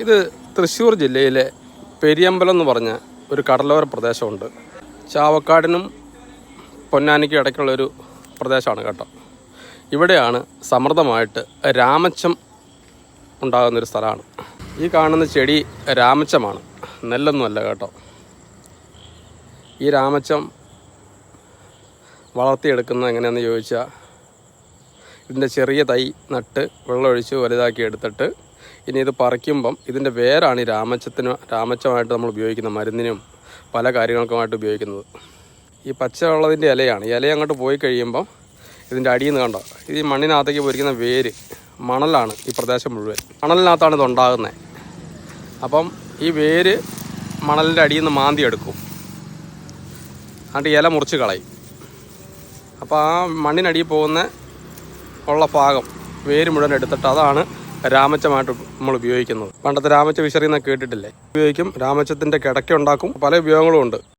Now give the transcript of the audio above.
ഇത് തൃശ്ശൂർ ജില്ലയിലെ പെരിയമ്പലം എന്ന് പറഞ്ഞ ഒരു കടലോര പ്രദേശമുണ്ട്. ചാവക്കാടിനും പൊന്നാനിക്കും ഇടയ്ക്കുള്ളൊരു പ്രദേശമാണ് കേട്ടോ. ഇവിടെയാണ് സമൃദ്ധമായിട്ട് രാമച്ചം ഉണ്ടാകുന്നൊരു സ്ഥലമാണ്. ഈ കാണുന്ന ചെടി രാമച്ചമാണ്. നെല്ലൊന്നുമല്ല കേട്ടോ. ഈ രാമച്ചം വളർത്തിയെടുക്കുന്നത് എങ്ങനെയാണെന്ന് ചോദിച്ചാൽ ഇതിന്റെ ചെറിയ തൈ നട്ട് വെള്ളമൊഴിച്ച് വലുതാക്കി എടുത്തിട്ട് ഇനി ഇത് പറിക്കുമ്പം ഇതിന്റെ വേരാണ് ഈ രാമച്ചത്തിന് രാമച്ചമായിട്ട് നമ്മൾ ഉപയോഗിക്കുന്ന മരുന്നിനും പല കാര്യങ്ങൾക്കുമായിട്ട് ഉപയോഗിക്കുന്നത്. ഈ പച്ച ഉള്ളതിന്റെ ഇലയാണ് ഇല അങ്ങോട്ട് പോയി കഴിയുമ്പം ഇതിന്റെ അടിയിൽ നിന്ന് കണ്ടോ? ഇത് ഈ മണ്ണിനകത്തേക്ക് പോയിരിക്കുന്ന വേര് മണലാണ് ഈ പ്രദേശം മുഴുവൻ. മണലിനകത്താണ് ഇത് ഉണ്ടാകുന്നത് അപ്പം ഈ വേര് മണലിന്റെ അടിയിൽ നിന്ന് മാന്തി എടുക്കും. ഇല മുറിച്ച് കളയും. അപ്പോൾ ആ മണ്ണിനടിയിൽ പോകുന്ന ഉള്ള ഭാഗം വേര് മുഴുവൻ എടുത്തിട്ട് അതാണ് രാമച്ചമായിട്ട് നമ്മൾ ഉപയോഗിക്കുന്നത്. പണ്ടത്തെ രാമച്ച വിശറി എന്നൊക്കെ കേട്ടിട്ടില്ലേ? ഉപയോഗിക്കും രാമച്ചത്തിന്റെ കിടക്ക ഉണ്ടാക്കും പല ഉപയോഗങ്ങളും ഉണ്ട്.